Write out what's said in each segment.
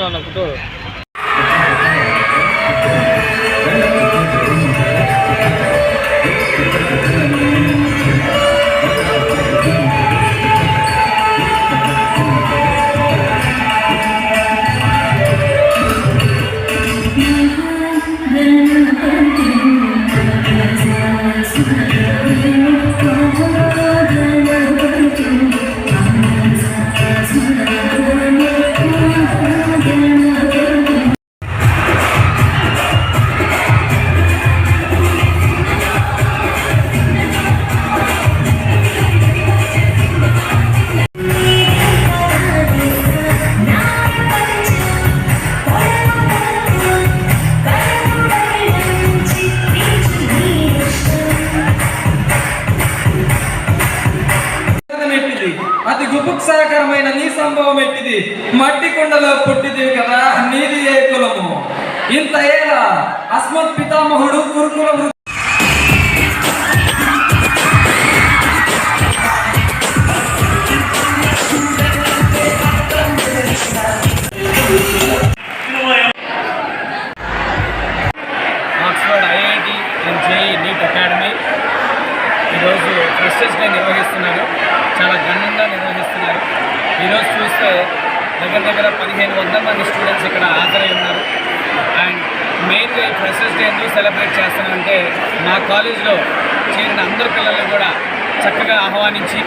না না ফুটো అతి గుపుత్సాకరమైన నీ సంభవం ఎట్టిది? మట్టి కుండలో పుట్టిది కదా నీది ఏ కులము? ఇంత ఏలా అస్మత్ పితామహుడు కురుకుల Oxford IIT and JEE NEET academy ఈరోజు ఫ్రెషర్స్గా నిర్వహిస్తున్నారు. చాలా ఘనంగా నిర్వహిస్తున్నారు. ఈరోజు చూస్తే దగ్గర దగ్గర పదిహేను వందల మంది స్టూడెంట్స్ ఇక్కడ హాజరై ఉన్నారు. అండ్ మెయిన్గా ఈ ఫ్రెషర్స్ డే ఎందుకు సెలబ్రేట్ చేస్తానంటే మా కాలేజ్లో చేరిన అందరు పిల్లల్ని కూడా చక్కగా ఆహ్వానించి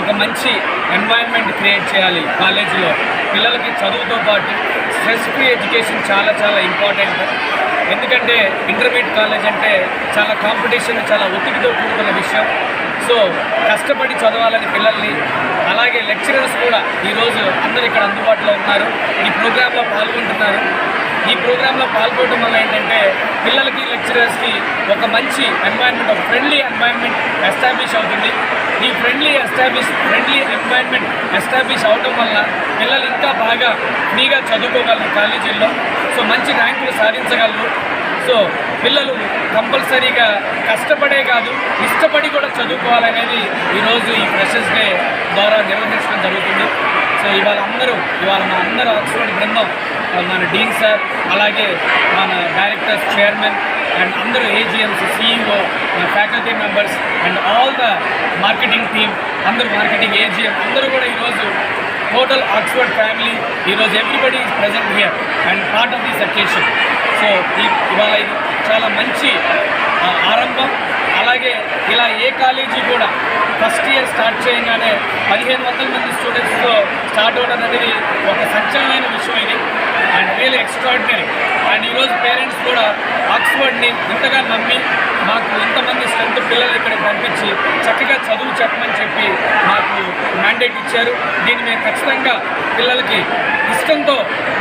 ఒక మంచి ఎన్వైరన్మెంట్ క్రియేట్ చేయాలి కాలేజీలో పిల్లలకి చదువుతో పాటు స్ట్రెస్ ఫ్రీ ఎడ్యుకేషన్ చాలా చాలా ఇంపార్టెంట్ ఎందుకంటే ఇంటర్మీడియట్ కాలేజ్ అంటే చాలా కాంపిటీషన్ చాలా ఒత్తిడితో కూడుకున్న విషయం. సో కష్టపడి చదవాలని పిల్లల్ని అలాగే లెక్చరర్స్ కూడా ఈరోజు అందరు ఇక్కడ అందుబాటులో ఉన్నారు. ఈ ప్రోగ్రాంలో పాల్గొంటున్నారు. ఈ ప్రోగ్రాంలో పాల్గొనడం వల్ల ఏంటంటే పిల్లలకి లెక్చరర్స్కి ఒక మంచి ఎన్వైర్న్మెంట్ ఒక ఫ్రెండ్లీ ఎన్వైర్న్మెంట్ ఎస్టాబ్లిష్ అవుతుంది. ఈ friendly establish friendly environment establish అవడం వల్ల పిల్లలు ఇంకా బాగా ఫ్రీగా చదువుకోగలరు కాలేజీల్లో. సో మంచి ర్యాంకులు సాధించగలరు. సో పిల్లలు కంపల్సరీగా కష్టపడే కాదు ఇష్టపడి కూడా చదువుకోవాలనేది ఈరోజు ఈ ఫ్రెషర్స్ డే ద్వారా నిర్వహించడం జరుగుతుంది. సో ఇవాళ అందరూ ఇవాళ మా అందరూ ఆక్స్ఫర్డ్ బృందం మన డీన్ సార్ అలాగే మన డైరెక్టర్స్ చైర్మన్ అండ్ అందరూ AGMs CEO faculty members and all the marketing team అందరూ మార్కెటింగ్ ఏజిఎం అందరూ కూడా ఈరోజు టోటల్ ఆక్స్ఫర్డ్ ఫ్యామిలీ ఈరోజు everybody is present here and part of this occasion so ఇవాళ ఇది చాలా మంచి ఆరంభం. అలాగే ఇలా ఏ కాలేజీ కూడా ఫస్ట్ ఇయర్ స్టార్ట్ చేయగానే పదిహేను వందల మంది స్టూడెంట్స్తో స్టార్ట్ అవ్వడం అనేది ఒక సంచలనమైన విషయం ఇది. అండ్ రియల్ ఎక్స్ట్రాడినరీ అండ్ ఈరోజు పేరెంట్స్ కూడా ఆక్స్ఫర్డ్ని ఇంతగా నమ్మి మాకు ఇంతమంది స్ట్రెంత్ పిల్లలు ఇక్కడికి పంపించి చక్కగా చదువు చెప్పమని చెప్పి మ్యాండేట్ ఇచ్చారు. దీన్ని మేము ఖచ్చితంగా పిల్లలకి ఇష్టంతో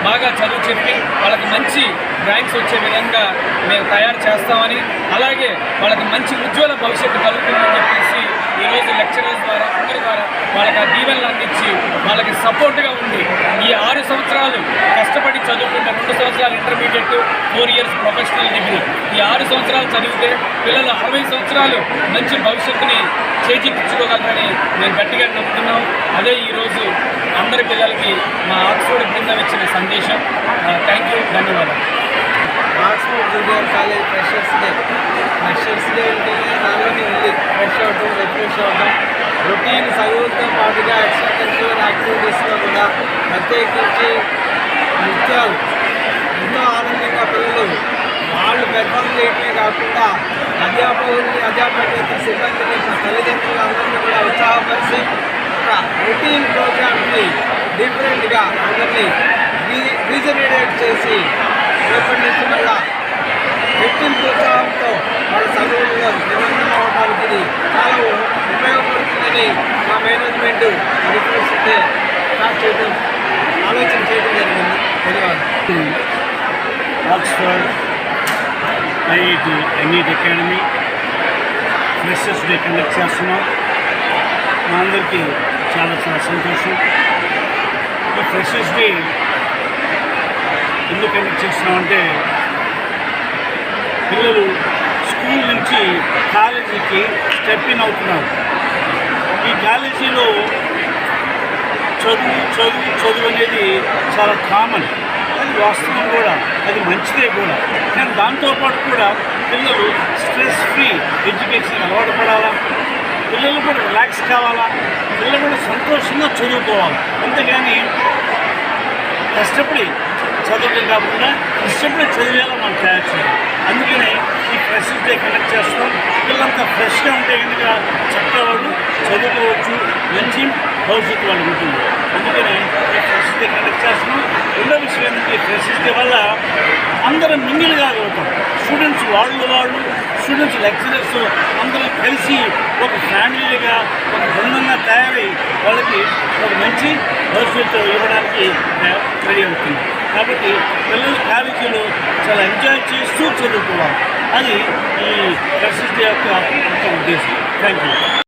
బాగా చదువు చెప్పి వాళ్ళకి మంచి ర్యాంక్స్ వచ్చే విధంగా మేము తయారు చేస్తామని అలాగే వాళ్ళకి మంచి ఉజ్వల భవిష్యత్తు కలుగుతుందని చెప్పేసి ఈరోజు లెక్చరర్స్ ద్వారా అందరి ద్వారా వాళ్ళకి ఆ దీవెనలు అందించి వాళ్ళకి సపోర్ట్గా ఉండి ఈ ఆరు సంవత్సరాలు కష్టపడి చదువుకుంటే రెండు సంవత్సరాలు intermediate four years professional degree ఈ ఆరు సంవత్సరాలు చదివితే పిల్లలు అరవై సంవత్సరాలు మంచి భవిష్యత్తుని చేజిక్కించుకోగలరని మేము గట్టిగా నమ్ముతున్నాం. అదే ఈరోజు అందరి పిల్లలకి మా ఆక్స్ఫోర్డ్ బృందం ఇచ్చిన సందేశం. థ్యాంక్ యూ ధన్యవాదాలు. Oxford junior college freshers day. Freshers day ఉంటేనే దానిలోనే ఉంది ఫ్రెష్ అవటం రిఫ్రెష్ అవటం రొటీన్ చదువులతో పాటుగా ఎక్స్ట్రా కరిక్యులర్ యాక్టివిటీస్లో కూడా ప్రత్యేకించి నృత్యాలు ఎంతో ఆనందంగా పిల్లలు వాళ్ళు పెర్ఫామ్ చేయటమే కాకుండా అధ్యాపకుల్ని అధ్యాపకేతర సిబ్బందిని తల్లిదండ్రులు అందరినీ కూడా ఉత్సాహపరిచి ఒక రొటీన్ ప్రోగ్రామ్ని డిఫరెంట్గా అందరినీ రీ రీజనరేట్ చేసి రేపటి నుంచి మళ్ళా రెట్టింపు ఉత్సాహంతో వాళ్ళ చదువుల్లో నిమగ్నం అవడానికి ఇది చాలా ఉపయోగపడుతుందని మా మేనేజ్మెంట్ రిక్వెస్ట్ స్టార్ట్ చేయడం ఆలోచన చేయడం జరిగింది. Oxford IIT NET academy freshers day conduct చేస్తున్నాం. మా అందరికీ చాలా చాలా సంతోషం. ఈ ఫ్రెషర్స్ డే ఎందుకు కండక్ట్ చేస్తున్నామంటే పిల్లలు స్కూల్ నుంచి కాలేజీకి స్టెప్ ఇన్ అవుతున్నారు. ఈ కాలేజీలో చదువు చదువు చదువు అనేది చాలా కామన్ అది వాస్తవం కూడా అది మంచిదే కూడా. కానీ దాంతోపాటు కూడా పిల్లలు స్ట్రెస్ ఫ్రీ ఎడ్యుకేషన్ అలవాటు పడాలా? పిల్లలు కూడా రిలాక్స్ కావాలా? పిల్లలు కూడా సంతోషంగా చదువుకోవాలి? అంతేగాని కష్టపడి చదవడం కాకుండా ఇష్టపడి చదివేలా మనం తయారు చేయాలి. అందుకనే ఈ ఫ్రెష్ డే కనెక్ట్ చేస్తాం ఫ్రెష్గా ఉంటే కనుక చక్కగా చదువుకోవచ్చు మంచి భవిష్యత్తు వాళ్ళు ఉంటుంది అందుకని ఫ్రెష్ డే చేస్తున్నాం రెండో విషయం ఏంటంటే ఫ్రెష్ వల్ల అందరం మింగిల్ వాళ్ళు వాళ్ళు స్టూడెంట్స్ లెక్చరర్స్ అందరూ కలిసి ఒక ఫ్యామిలీగా ఒక బృందంగా తయారై వాళ్ళకి ఒక మంచి భవిష్యత్తు ఇవ్వడానికి రెడీ అవుతుంది. కాబట్టి పిల్లలు కాలేజీలో చాలా ఎంజాయ్ చేస్తూ చదువుకోవాలి. అది ఈ ప్రసిద్ధి యొక్క ఒక ఉద్దేశం. Thank you